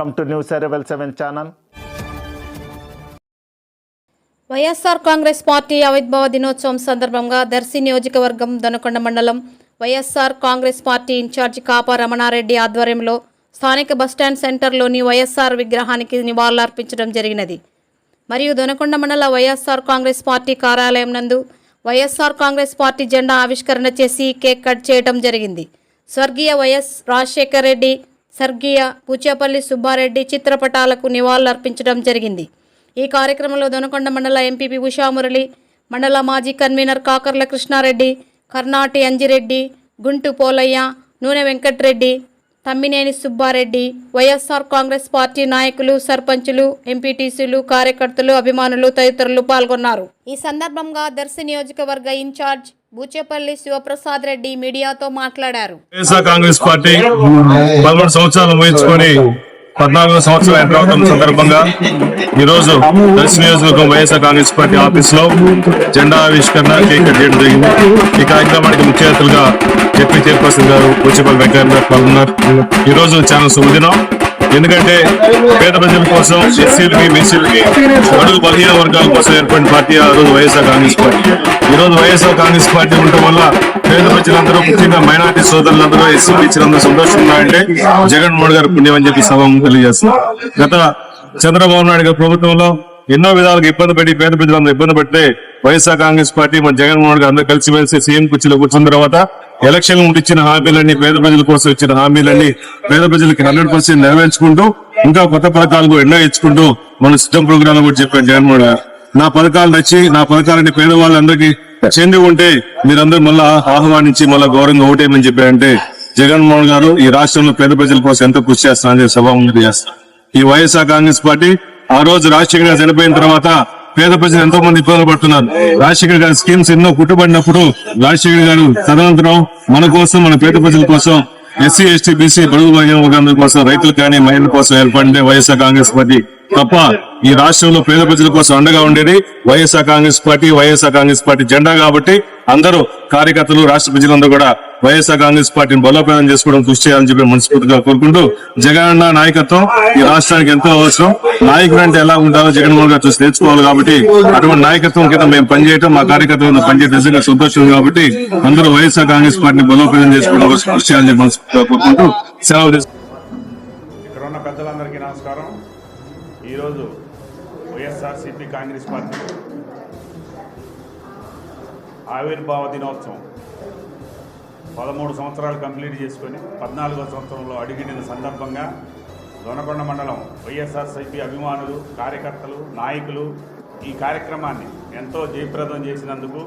Welcome to news arrival seven channel. YSR Congress party ఆవిర్భావ దినోత్సవం సందర్భంగా దర్శి నియోజకవర్గం దొనకొండ మండలం YSR Congress party in charge Kapa Ramana Reddy ఆధ్వర్యంలో స్థానిక బస్టాండ్ సెంటర్లోని వైఎస్ఆర్ విగ్రహానికి నివాళులర్పించడం జరిగినది. మరియు దొనకొండ మండల వైఎస్ఆర్ కాంగ్రెస్ పార్టీ కార్యాలయం నందు వైఎస్ఆర్ కాంగ్రెస్ పార్టీ జెండా ఆవిష్కరణ చేసి కేక్ కట్ చేయడం జరిగింది. స్వర్గీయ వైఎస్ రాజశేఖర్ రెడ్డి స్వర్గీయ పూచేపల్లి సుబ్బారెడ్డి చిత్రపటాలకు నివాళులర్పించడం జరిగింది. ఈ కార్యక్రమంలో దొనకొండ మండల ఎంపీపీ ఉషామురళి మండల మాజీ convenor Kakarla Krishnareddy Karnati Anjireddy Guntu Polayya Nune Venkatreddy Tammineni Subbareddy YSR Congress party నాయకులు సర్పంచులు ఎంపీటీసీలు కార్యకర్తలు అభిమానులు తదితరులు పాల్గొన్నారు. ఈ సందర్భంగా దర్శి నియోజకవర్గ ఇన్ఛార్జ్ బూచేపల్లి శివప్రసాద్ రెడ్డి మీడియాతో మాట్లాడారు. కాంగ్రెస్ పార్టీ పదమూడు సంవత్సరాలు ముగించుకొని పద్నాలుగో సంవత్సరం ఎంటర్ అవుతున్న సందర్భంగా ఈ రోజు దర్శి నియోజకవర్గం వైఎస్ఆర్ కాంగ్రెస్ పార్టీ ఆఫీస్లో జెండా ఆవిష్కరణ కేక్ కట్ చేయడం జరిగింది. ఈ కార్యక్రమానికి ముఖ్య అతిథులుగా చెప్పి చైర్పర్సన్ గారు కూచిపల్లి వెంకయ్య గారు పాల్గొన్నారు. ఈ రోజు చాలా శుభదినం. ఎందుకంటే పేద ప్రజల కోసం ఎస్సీలకి బీసీలకి బడుగు బలహీన వర్గాల కోసం ఏర్పడిన పార్టీ ఆ రోజు వైఎస్ఆర్ కాంగ్రెస్ పార్టీ. ఈ రోజు వైఎస్ఆర్ కాంగ్రెస్ పార్టీ ఉండటం వల్ల పేద ప్రజలందరూ ముఖ్యంగా మైనార్టీ సోదరులందరూ ఎస్సీ బీసీలందరూ సంతోషంగా అంటే జగన్మోహన్ గారు పుణ్యం అని చెప్పి సభ తెలియజేస్తున్నారు గత చంద్రబాబు నాయుడు గారి ప్రభుత్వంలో ఎన్నో విధాలుగా ఇబ్బంది పెట్టి పేద ప్రజలందరూ ఇబ్బంది పెడితే వైఎస్ఆర్ కాంగ్రెస్ పార్టీ మన జగన్మోహన్ గారు అందరూ కలిసి వెలిసి సీఎం కుర్చీలో కూర్చున్న తర్వాత ఎలక్షన్ ముందు ఇచ్చిన హామీలన్నీ పేద ప్రజల కోసం ఇచ్చిన హామీలన్నీ పేద ప్రజలకి హండ్రెడ్ పర్సెంట్ నెరవేర్చుకుంటూ ఇంకా కొత్త పథకాలు కూడా ఎన్నో ఇచ్చుకుంటూ మన సిద్ధం ప్రోగ్రామ్ కూడా చెప్పాను జగన్మోహన్ నా పథకాలు నచ్చి నా పథకాలని పేదవాళ్ళందరికీ చెంది ఉంటే మీరందరూ మళ్ళా ఆహ్వానించి మళ్ళా గౌరవంగా ఓటేయమని చెప్పారంటే జగన్మోహన్ గారు ఈ రాష్ట్రంలో పేద ప్రజల కోసం ఎంతో కృషి చేస్తానని సభాముఖి చేస్తారు ఈ వైఎస్ఆర్ కాంగ్రెస్ పార్టీ ఆ రోజు రాజశేఖర్ గారు చనిపోయిన తర్వాత పేద ప్రజలు ఎంతో మంది ఇబ్బందులు పడుతున్నారు. రాజశేఖర్ గారి స్కీమ్స్ ఎన్నో కుట్టుబడినప్పుడు రాజశేఖర్ గారు తదనంతరం మన కోసం మన పేద ప్రజల కోసం ఎస్సీ ఎస్టీ బీసీ బడుగు వర్గం కోసం రైతులు కానీ మహిళల కోసం ఏర్పడిందే వైఎస్ఆర్ కాంగ్రెస్ పార్టీ తప్ప ఈ రాష్ట్రంలో పేద ప్రజల కోసం అండగా ఉండేది YSR Congress party YSR Congress party జెండా కాబట్టి అందరూ కార్యకర్తలు రాష్ట్ర ప్రజలందరూ కూడా వైఎస్ఆర్ కాంగ్రెస్ పార్టీని బలోపేతం చేసుకోవడం కృషి చేయాలని చెప్పి మనస్ఫూర్తిగా కోరుకుంటూ జగన్ నాయకత్వం ఈ రాష్ట్రానికి ఎంతో అవసరం. నాయకుడు అంటే ఎలా ఉండాలో జగన్మోహన్ గారు చూసి నేర్చుకోవాలి కాబట్టి అటువంటి నాయకత్వం కింద మేము పనిచేయటం మా కార్యకర్తలు పనిచేయడం నిజంగా సంతోషం కాబట్టి అందరూ వైఎస్ఆర్ కాంగ్రెస్ పార్టీని బలోపేతం చేసుకోవడం కోసం కృషి చేయాలని చెప్పి మనస్ఫూర్తిగా కోరుకుంటూ సెలవు ఇక్కడ ఉన్న పెద్దలందరికీ నమస్కారం. ఈరోజు వైఎస్ఆర్సీపీ కాంగ్రెస్ పార్టీ ఆవిర్భావ దినోత్సవం పదమూడు సంవత్సరాలు కంప్లీట్ చేసుకొని పద్నాలుగో సంవత్సరంలో అడిగిన సందర్భంగా దొనకొండ మండలం వైఎస్ఆర్సీపీ అభిమానులు కార్యకర్తలు నాయకులు ఈ కార్యక్రమాన్ని ఎంతో జయప్రదం చేసినందుకు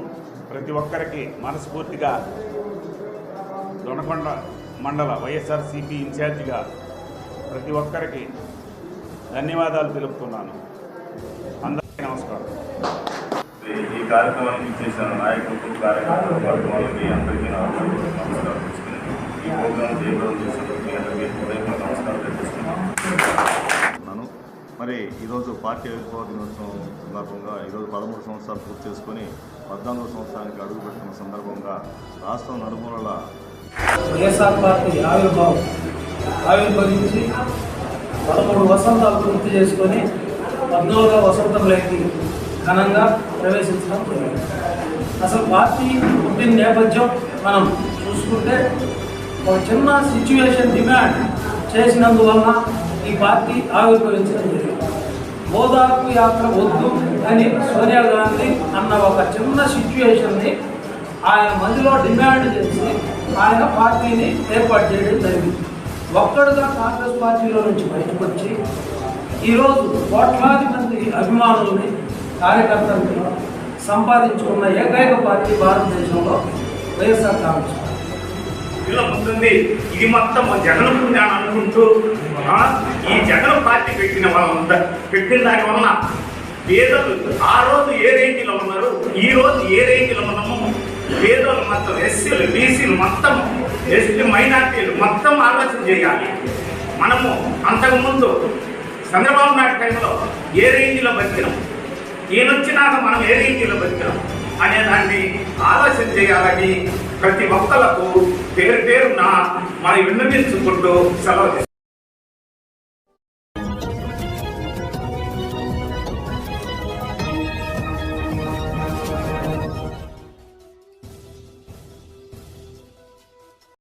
ప్రతి ఒక్కరికి మనస్ఫూర్తిగా దొనకొండ మండల వైఎస్ఆర్సీపీ ఇన్ఛార్జిగా ప్రతి ఒక్కరికి ధన్యవాదాలు తెలుపుతున్నాను. అందరికీ నమస్కారం. ఈ కార్యక్రమానికి చేసిన నాయకులకు కార్యకర్తలకు వర్గవాళ్ళకి అందరికీ నమస్కారం ఈ ప్రోగ్రాం జయప్రదం చేసినందుకు మీ అందరికీ హృదయపూర్వక నమస్కారం తెలియజేస్తున్నాను. మరి ఈరోజు పార్టీ ఆవిర్భావ దినోత్సవం సందర్భంగా ఈరోజు పదమూడు సంవత్సరాలు పూర్తి చేసుకొని పద్నాలుగో సంవత్సరానికి అడుగుపెడుతున్న సందర్భంగా రాష్ట్రం నలుమూలల వైఎస్ఆర్ పార్టీ ఆవిర్భావం ఆవిర్భవించి పదమూడు వసంతాలు పూర్తి చేసుకొని పద్నాలుగో వసంతంలోకి ఘనంగా ప్రవేశించడం జరిగింది. అసలు పార్టీ పుట్టిన నేపథ్యం మనం చూసుకుంటే ఒక చిన్న సిచ్యువేషన్ డిమాండ్ చేసినందువల్ల ఈ పార్టీ ఆవిర్భవించడం జరిగింది. ఓదార్పు యాత్ర వద్దు అని సోనియా గాంధీ అన్న ఒక చిన్న సిచ్యువేషన్ని ఆయన మధ్యలో డిమాండ్ చేసి ఆయన పార్టీని ఏర్పాటు చేయడం జరిగింది. ఒక్కడుగా కాంగ్రెస్ పార్టీలో నుంచి బయటకు వచ్చి ఈరోజు కోట్లాది మంది అభిమానుల్ని కార్యకర్తలను సంపాదించుకున్న ఏకైక పార్టీ భారతదేశంలో వైఎస్ఆర్ కాంగ్రెస్ పార్టీ. ఇలా ఉంటుంది ఇది మొత్తం జగన్ పుణ్యాన్ని అనుకుంటూ ఈ జగన్ పార్టీ పెట్టిన వాళ్ళంతా పెట్టిన దాని వలన పేదలు ఆ రోజు ఏ రేంజ్లో ఉన్నారు ఈ రోజు ఏ రేంజ్లో ఉన్నాము? పేదలు మొత్తం ఎస్సీలు బీసీలు మొత్తం ఎస్టీ మైనార్టీలు మొత్తం ఆలోచన చేయాలి. మనము అంతకుముందు చంద్రబాబు నాయుడు టైంలో ఏ రేంజ్లో బతికినాం? ఈయన వచ్చినాక మనం ఏ రీతిలో బతికినాం? అనే దాన్ని ఆలోచన చేయాలని ప్రతి ఒక్కలకు పేరు పేరున మనం విన్నవించుకుంటూ సెలవు